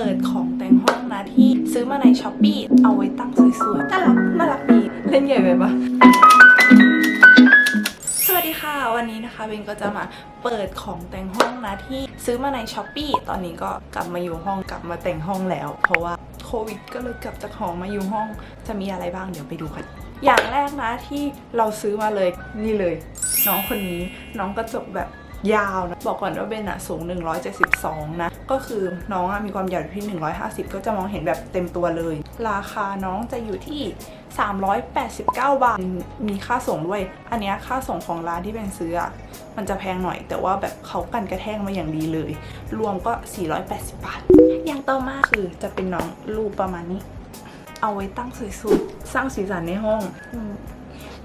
เปิดของแต่งห้องนะที่ซื้อมาในช้อปปีเอาไว้ตั้งสวยๆน่ารักน่ารักดีเล่นใหญ่ไปปะสวัสดีค่ะ วันนี้นะคะเบนก็จะมาเปิดของแต่งห้องนะที่ซื้อมาในช้อปปีตอนนี้ก็กลับมาอยู่ห้องกลับมาแต่งห้องแล้ว เพราะว่าโควิดก็เลยกลับจากหอมาอยู่ห้องจะมีอะไรบ้างเดี๋ยวไปดูกัน อย่างแรกนะที่เราซื้อมาเลยนี่เลย น้องคนนี้น้องกระจกแบบยาวนะบอกก่อนว่าเบนอะสูง 172 นะ ก็คือน้องมีความยาวอยู่ที่ 150 ก็จะมองเห็นแบบเต็มตัวเลย ราคาน้องจะอยู่ที่ 389 บาท มีค่าส่งด้วย อันเนี้ยค่าส่งของร้านที่เป็นซื้อมันจะแพงหน่อย แต่ว่าแบบเขากันกระแทกมาอย่างดีเลย รวมก็ 480 บาท อย่างต่อมาคือจะเป็นน้องรูปประมาณนี้ เอาไว้ตั้งสวยๆสร้างสีสันในห้อง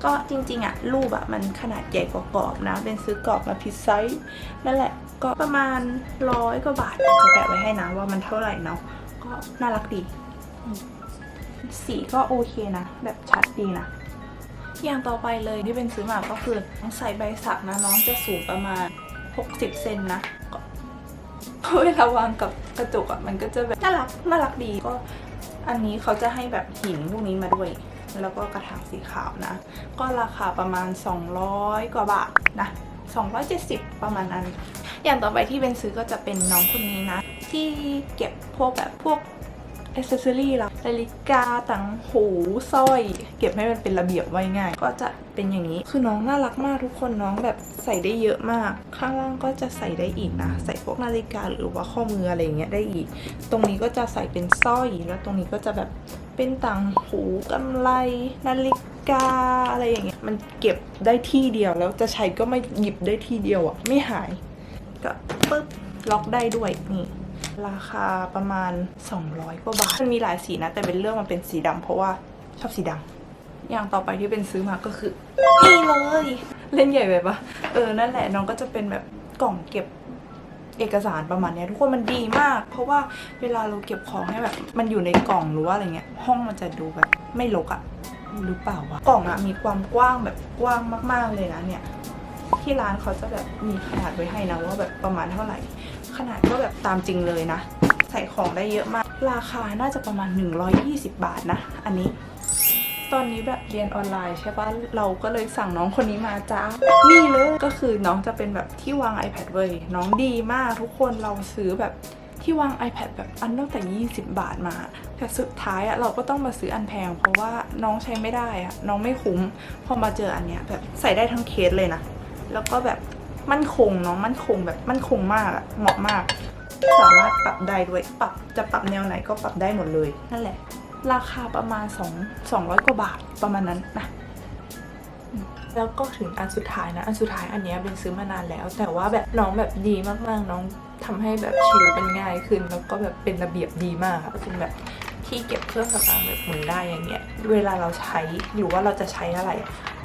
ก็จริงๆอะรูปอะมันขนาดใหญ่กว่ากรอบนะ เป็นซื้อกรอบมาพิซไซส์นั่นแหละ ก็ประมาณร้อยกว่าบาทจะแปะไว้ให้นะว่ามันเท่าไหร่เนาะก็น่ารักดี สีก็โอเคนะ แบบชัดดีนะอย่างต่อไปเลยที่เป็นซื้อมาก็คือน้องใส่ใบสักนะน้องจะสูงประมาณ 60 เซนนะก็เวลาวางกับกระจกอะมันก็จะแบบน่ารักน่ารักดีก็อันนี้เขาจะให้แบบหินพวกนี้มาด้วย แล้วก็กระถางสีขาวนะ ก็ราคาประมาณ 200 กว่าบาทนะ 270 ประมาณนั้น อย่างต่อไปที่เป็นซื้อก็จะเป็นน้องคนนี้นะ ที่เก็บพวกแบบพวกอ c เซสซอรี่เรานาฬิกาต่างหูสร้อย เก็บให้มันเป็นระเบียบไว้ง่าย ก็จะเป็นอย่างนี้คือน้องน่ารักมากทุกคนน้องแบบใส่ได้เยอะมาก ข้างล่างก็จะใส่ได้อีกนะ ใส่พวกนาฬิกาหรือว่าข้อมืออะไรอย่างเงี้ยได้อีก ตรงนี้ก็จะใส่เป็นสร้อยแล้วตรงนี้ก็จะแบบเป็นต่างหูกำไลนาฬิกาอะไรอย่างเงี้ยมันเก็บได้ที่เดียวแล้วจะใช้ก็ไม่หยิบได้ที่เดียวอะไม่หาย ปึ๊บล็อกได้ด้วยนี่ราคาประมาณ 200 กว่าบาท มันมีหลายสีนะ แต่เป็นเรื่องมันเป็นสีดำเพราะว่าชอบสีดำอย่างต่อไปที่เป็นซื้อมาก็คือนี่เลย เล่นใหญ่ไปปะเออ นั่นแหละน้องก็จะเป็นแบบกล่องเก็บเอกสารประมาณนี้ทุกคนมันดีมาก เพราะว่าเวลาเราเก็บของให้แบบ มันอยู่ในกล่องหรือว่าอะไรเงี้ย ห้องมันจะดูแบบไม่รกอะหรือเปล่าวะกล่องอะมีความกว้างแบบกว้างมาก ๆเลยนะเนี่ย ที่ร้านเขาจะแบบมีขนาดไว้ให้นะว่าแบบประมาณเท่าไหร่ ขนาดก็แบบตามจริงเลยนะ ใส่ของได้เยอะมาก ราคาน่าจะประมาณ 120 บาทนะ อันนี้ ตอนนี้แบบเรียนออนไลน์ใช่ปะเราก็เลยสั่งน้องคนนี้มาจ้า นี่เลยก็คือน้องจะเป็นแบบที่วาง iPad เว้ยน้องดีมากทุกคนเราซื้อแบบที่วาง iPad แบบอันตั้งแต่ 20 บาทมา แต่สุดท้ายอะเราก็ต้องมาซื้ออันแพง เพราะว่าน้องใช้ไม่ได้อะน้องไม่คุ้ม พอมาเจออันเนี้ยแบบใส่ได้ทั้งเคสเลยนะ แล้วก็แบบมั่นคงเนาะมั่นคงแบบมั่นคงมากอะเหมาะมาก สามารถปรับได้ด้วยปรับจะปรับแนวไหนก็ปรับได้หมดเลย นั่นแหละ ราคาประมาณ2 200 กว่าบาทประมาณนั้นนะแล้วก็ถึงอันสุดท้ายนะ อันสุดท้ายอันเนี้ยเป็นซื้อมานานแล้ว แต่ว่าแบบน้องแบบดีมากๆ น้องทำให้แบบชีวิตมันง่ายขึ้น แล้วก็แบบเป็นระเบียบดีมากเป็นแบบที่เก็บเครื่องสำอางแบบหมุนได้อย่างเงี้ย เวลาเราใช้หรือว่าเราจะใช้อะไร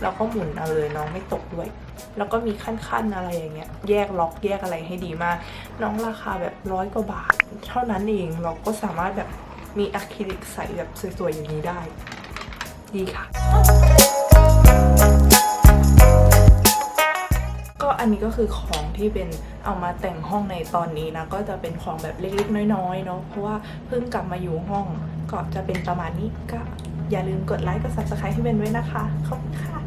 เราก็หมุนเอาเลยน้องไม่ตกด้วย แล้วก็มีขั้นๆอะไรอย่างเงี้ย แยกล็อกแยกอะไรให้ดีมาก น้องราคาแบบร้อยกว่าบาท เท่านั้นเองเราก็สามารถแบบมีอะคริลิกใสแบบสวยๆอย่างนี้ได้ ดีค่ะ ก็อันนี้ก็คือของที่เป็นเอามาแต่งห้องในตอนนี้นะ ก็จะเป็นของแบบเล็กๆน้อยๆเนาะเพราะว่าเพิ่งกลับมาอยู่ห้องก็จะเป็นประมาณนี้ก็อย่าลืมกดไลค์กด subscribe ให้เป็นด้วยนะคะ ขอบคุณค่ะ